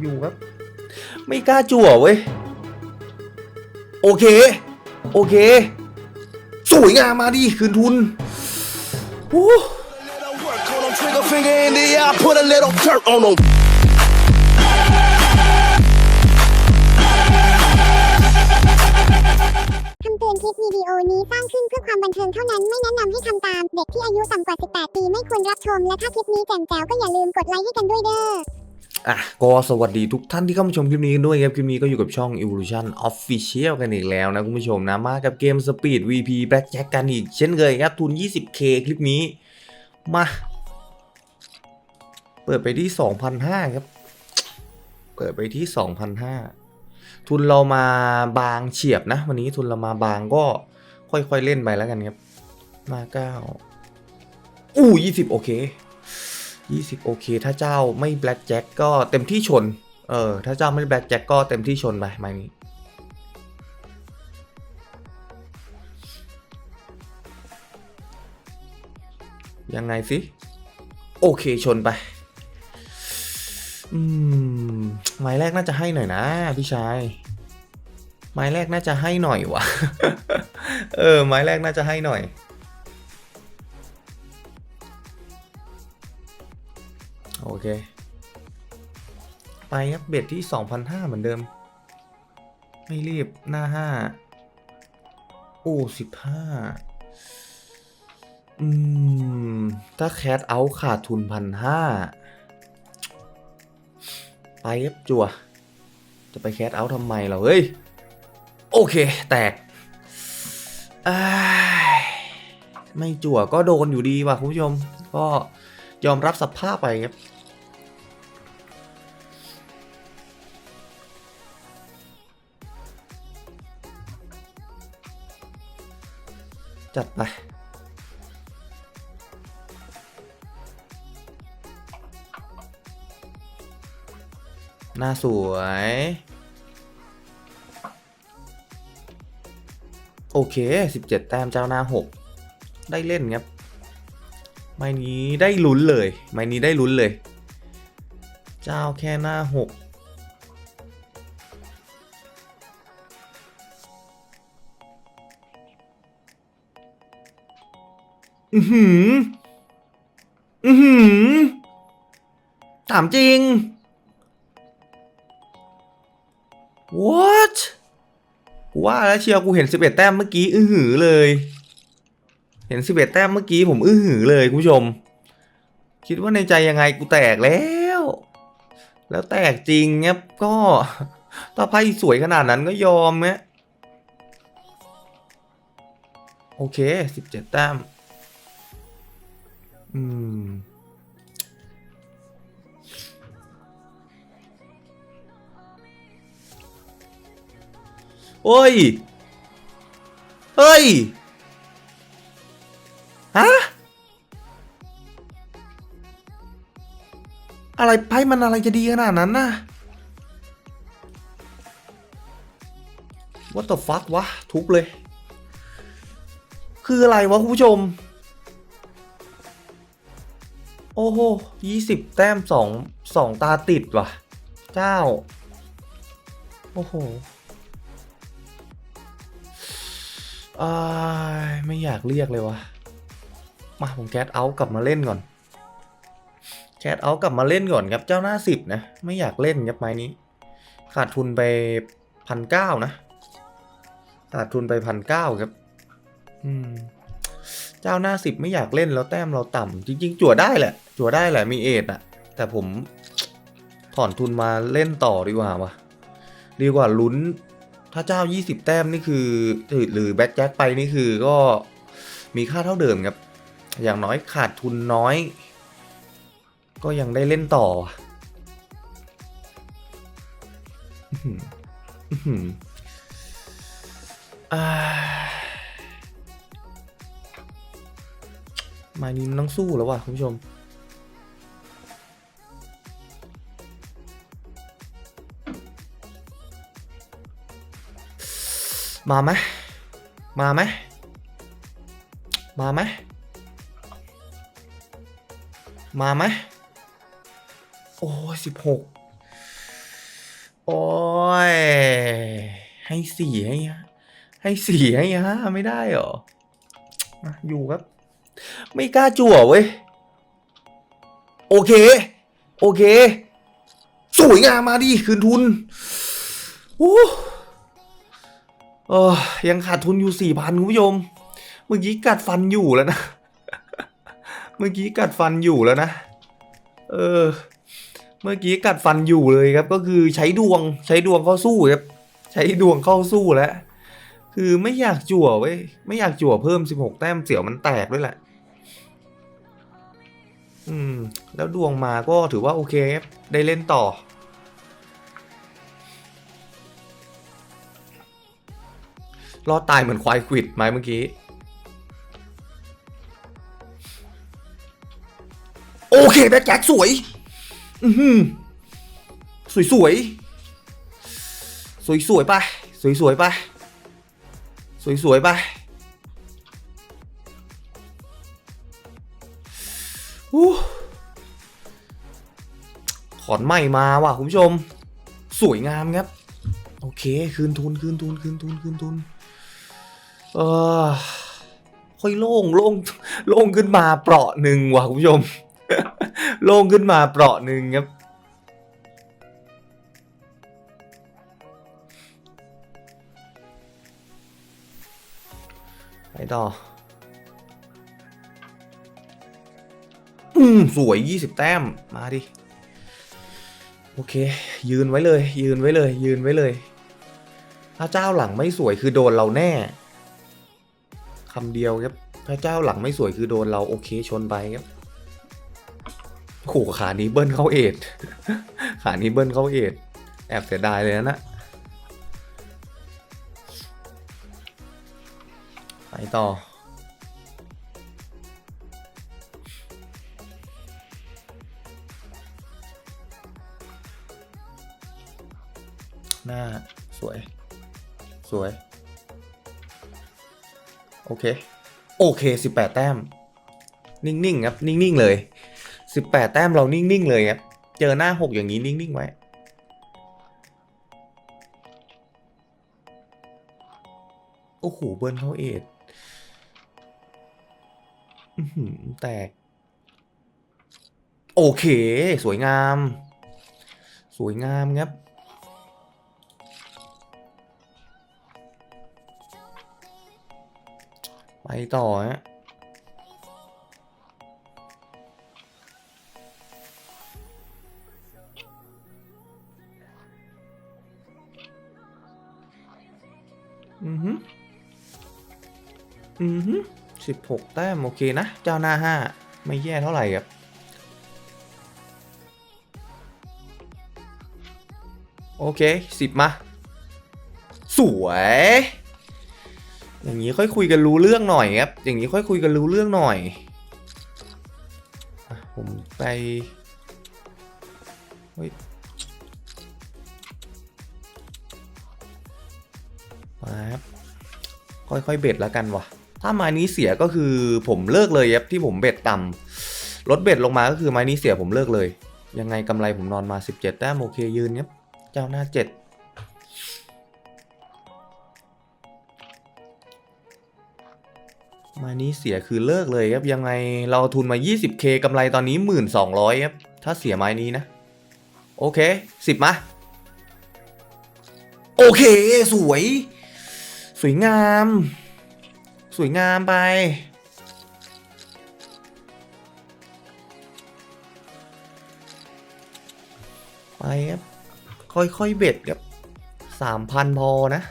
อยู่ครับ ไม่กล้าจั่วเว้ย โอเค โอเค สวยงามมาดิคืนทุนโอ้ Little work on 'em, trigger finger in the eye, put a little dirt on 'em. คำเตือนคลิปวิดีโอนี้สร้างขึ้นเพื่อความบันเทิงเท่านั้นไม่แนะนำให้ทำตาม เด็กที่อายุต่ำกว่า 18 ปีไม่ควรรับชม และถ้าคลิปนี้แจ่มแจ๋วก็อย่าลืมกดไลค์ให้กันด้วยเด้อ อะก็สวัสดีทุกท่านที่เข้ามาชมคลิปนี้กันด้วยครับ คลิปนี้ก็อยู่กับช่อง Evolution Official กันอีกแล้วนะคุณผู้ชมนะ มากับเกม Speed VP Blackjack กันอีกเช่นเคยครับ ทุน 20k คลิปนี้ มา เปิดไปที่ 2,500 ครับ เปิดไปที่ 2,500 ทุนเรามาบางเฉียบนะ วันนี้ทุนเรามาบางก็ค่อยๆเล่นไปแล้วกันครับ มาเก้าอู้20 โอเค 20 โอเค ถ้าเจ้าไม่แบล็กแจ็คก็เต็มที่ชน เออ ถ้าเจ้าไม่แบล็กแจ็คก็เต็มที่ชนไปไม้นี้ยังไงสิ โอเคชนไป อืม ไม้แรกน่าจะให้หน่อยนะ พี่ชาย ไม้แรกน่าจะให้หน่อยวะ เออ ไม้แรกน่าจะให้หน่อย โอเค ไปครับเบ็ดที่ 2,500 เหมือนเดิม ไม่รีบหน้า 5 โอ้ 15 อืม ถ้าแคทเอาขาดทุนพันห้าไปครับจัว จะไปแคทเอาทำไมเราเฮ้ย โอเค แตกอ้ายไม่จั่วก็โดนอยู่ดีว่ะคุณผู้ชม ก็ยอมรับสภาพไปครับ จัดไป หน้าสวย โอเค 17 แต้มเจ้าหน้า 6 ได้เล่นครับ ไม้นี้ได้ลุ้นเลย ไม้นี้ได้ลุ้นเลย เจ้าแค่หน้า 6 อือหือ อือหือ ถามจริง what ว่าแล้วเชียวกูเห็น11แต้มเมื่อกี้ อื้อหือเลย เห็น11แต้มเมื่อกี้ผมอื้อหือเลยคุณผู้ชม คิดว่าในใจยังไงกูแตกแล้ว แล้วแตกจริงเนี้ยก็ถ้าไพ่สวยขนาดนั้นก็ยอมเนี้ยโอเค17แต้ม อืม โอ้ย เฮ้ย ฮะ อะไรไพ่มันอะไรจะดีขนาดนั้นนะ What the fuck วะ ทุบเลย คืออะไรวะ คุณผู้ชม โอ้โหยี่สิบแต้มสองสองตาติดว่ะ เจ้า โอ้โหอายไม่อยากเรียกเลยวะมาผมแคทเอาท์กลับมาเล่นก่อน แคทเอาท์กลับมาเล่นก่อนครับ เจ้าหน้าสิบนะ ไม่อยากเล่นครับไม้นี้ ขาดทุนไปพันเก้านะ ขาดทุนไปพันเก้าครับ อืม เจ้าหน้าสิบไม่อยากเล่นแล้วแต้มเราต่ำจริง ๆ จั่วได้แหละ จั่วได้แหละมีเอทอะแต่ผมถอนทุนมาเล่นต่อดีกว่าวะดีกว่าลุ้น ถ้าเจ้า 20 แต้มนี่คือหรือแบ็คแจ็คไปนี่คือก็มีค่าเท่าเดิมครับ อย่างน้อยขาดทุนน้อย ก็ยังได้เล่นต่ออื้อ หืออื้อหืออ่านี้มันต้องสู้แล้วว่ะคุณผู้ชม มาไหมมาไหมมาไหมมาไหมโอ้สิบหกโอ้ย ให้สี่ให้ให้สี่ให้ห้าไม่ได้หรอ อยู่ครับ ไม่กล้าจั่วเว้ย โอเค โอเค สวยงามมาดิคืนทุนโอ้เออยังขาดทุนอยู่สี่พันคุณผู้ชม เมื่อกี้กัดฟันอยู่แล้วนะ เมื่อกี้กัดฟันอยู่แล้วนะ เออ เมื่อกี้กัดฟันอยู่เลยครับ ก็คือใช้ดวงใช้ดวงเข้าสู้ครับ ใช้ดวงเข้าสู้แล้ว คือไม่อยากจั่วเว้ยไม่อยากจั่วเพิ่ม 16 แต้มเสี่ยวมันแตกด้วยแหละ อืม แล้วดวงมาก็ถือว่าโอเค ได้เล่นต่อ รอดตายเหมือนควายควิดไหมเมื่อกี้ โอเคแบ็คแจ็คสวย อือหือสวยสวยสวยสวยๆไป สวยสวยๆไป สวยสวยๆไป อนใหม่มาว่ะคุณผู้ชม สวยงามครับ โอเค คืนทุนคืนทุนคืนทุนคืนทุน เออค่อยโล่งโล่งโล่งขึ้นมาเปราะหนึ่งว่ะคุณผู้ชม โล่งขึ้นมาเปราะหนึ่งครับไปต่อ อืม สวย 20 แต้ม มาดิ โอเค ยืนไว้เลย ยืนไว้เลย ยืนไว้เลย ถ้าเจ้าหลังไม่สวยคือโดนเราแน่คำเดียวครับถ้าเจ้าหลังไม่สวยคือโดนเราโอเคชนไปครับโอ้โหขานี้เบิ้ลเข้าเอ็ดขานี้เบิ้ลเข้าเอ็ดแอบเสียดายเลยนะนะไปต่อ วยสวย โอเค โอเคสิบแปดแต้ม นิ่งๆครับ นิ่ง ๆ เลยสิบแปดแต้มเรานิ่ง ๆ เลยครับ เจอหน้าหกอย่างนี้นิ่ง ๆ ไว้โอ้โหเบิร์นเขาเอ็ดแตก โอเค สวยงาม สวยงามครับ ต่อฮะอือฮึอือฮึสิบหกแต้ม โอเคนะ เจ้าหน้าห้าไม่แย่เท่าไหร่ครับโอเคสิบมา สวย อย่างนี้ค่อยคุยกันรู้เรื่องหน่อยครับ อย่างนี้ค่อยคุยกันรู้เรื่องหน่อย ผมไปเฮ้ยมาครับ ค่อยๆเบ็ดแล้วกันวะถ้าไม้นี้เสียก็คือผมเลิกเลยครับที่ผมเบ็ดต่ำลดเบ็ดลงมาก็คือไม้นี้เสียผมเลิกเลย ยังไงกำไรผมนอนมา 17แต้มโอเคยืนครับ เจ้าหน้า 7 มานี้เสียคือเลิกเลยครับ ยังไงเราทุนมา 20k กำไรตอนนี้ 1,200 ครับ ถ้าเสียไม้นี้นะ โอเค 10 มา โอเค สวย สวยงาม สวยงามไป ไปครับ ค่อยๆ เบ็ดครับสามพันพอนะ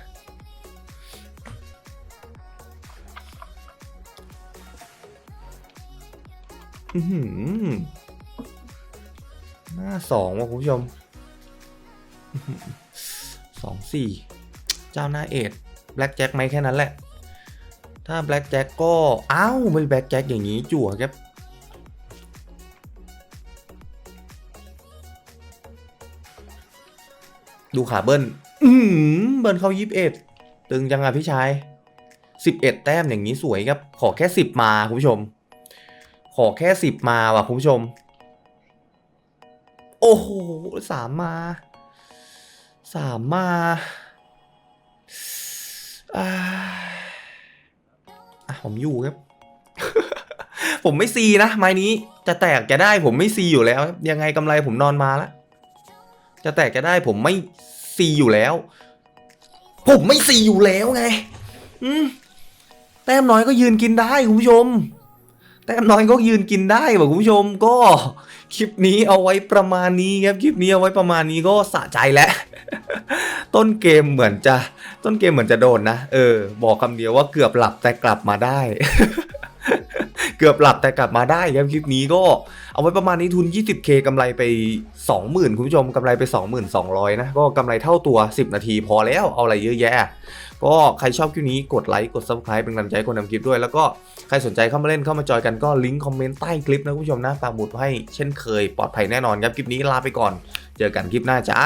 หน้าสองว่ะคุณผู้ชมสองสี่เจ้าหน้าเอ็ดแบล็กแจ็คไหมแค่นั้นแหละ ถ้าแบล็กแจ็คก็ อ้าวไม่แบล็กแจ็คอย่างนี้จั่วครับดูขาเบิ้ลอืมเบิ้ลเข้ายี่สิบเอ็ดตึงจังอะพี่ชายสิบเอ็ดแต้มอย่างนี้สวยครับ ขอแค่สิบมาคุณผู้ชม ขอแค่สิบมาว่ะคุณผู้ชม โอ้โหสามมาสามมาอ่าอะผมอยู่ครับ ผมไม่ซีนะ ไม้นี้จะแตกจะได้ผมไม่ซีอยู่แล้ว ยังไงกำไรผมนอนมาแล้ว จะแตกจะได้ผมไม่ซีอยู่แล้ว ผมไม่ซีอยู่แล้วไง อืมแต้มน้อยก็ยืนกินได้คุณผู้ชม แต้มน้อยก็ยืนกินได้บอกคุณผู้ชมก็คลิปนี้เอาไว้ประมาณนี้ครับคลิปนี้เอาไว้ประมาณนี้ก็สะใจแล้ว ต้นเกมเหมือนจะต้นเกมเหมือนจะโดนนะ เออ บอกคำเดียวว่าเกือบหลับแต่กลับมาได้ กือบหลับแต่กลับมาได้ครับคลิปนี้ก็เอาไว้ประมาณนี้ทุน 20k กำไรไป 20,000 คุณผู้ชมกำไรไป 22,200 นะ ก็กำไรเท่าตัว 10 นาทีพอแล้วเอาอะไรเยอะแยะ ก็ใครชอบคลิปนี้กดไลค์กด subscribe เป็นกำลังใจคนทำคลิปด้วย แล้วก็ใครสนใจเข้ามาเล่นเข้ามาจอยกันก็ลิงก์คอมเมนต์ใต้คลิปนะคุณผู้ชมนะปากหมุดให้เช่นเคยปลอดภัยแน่นอนครับคลิปนี้ลาไปก่อน เจอกันคลิปหน้าจ้า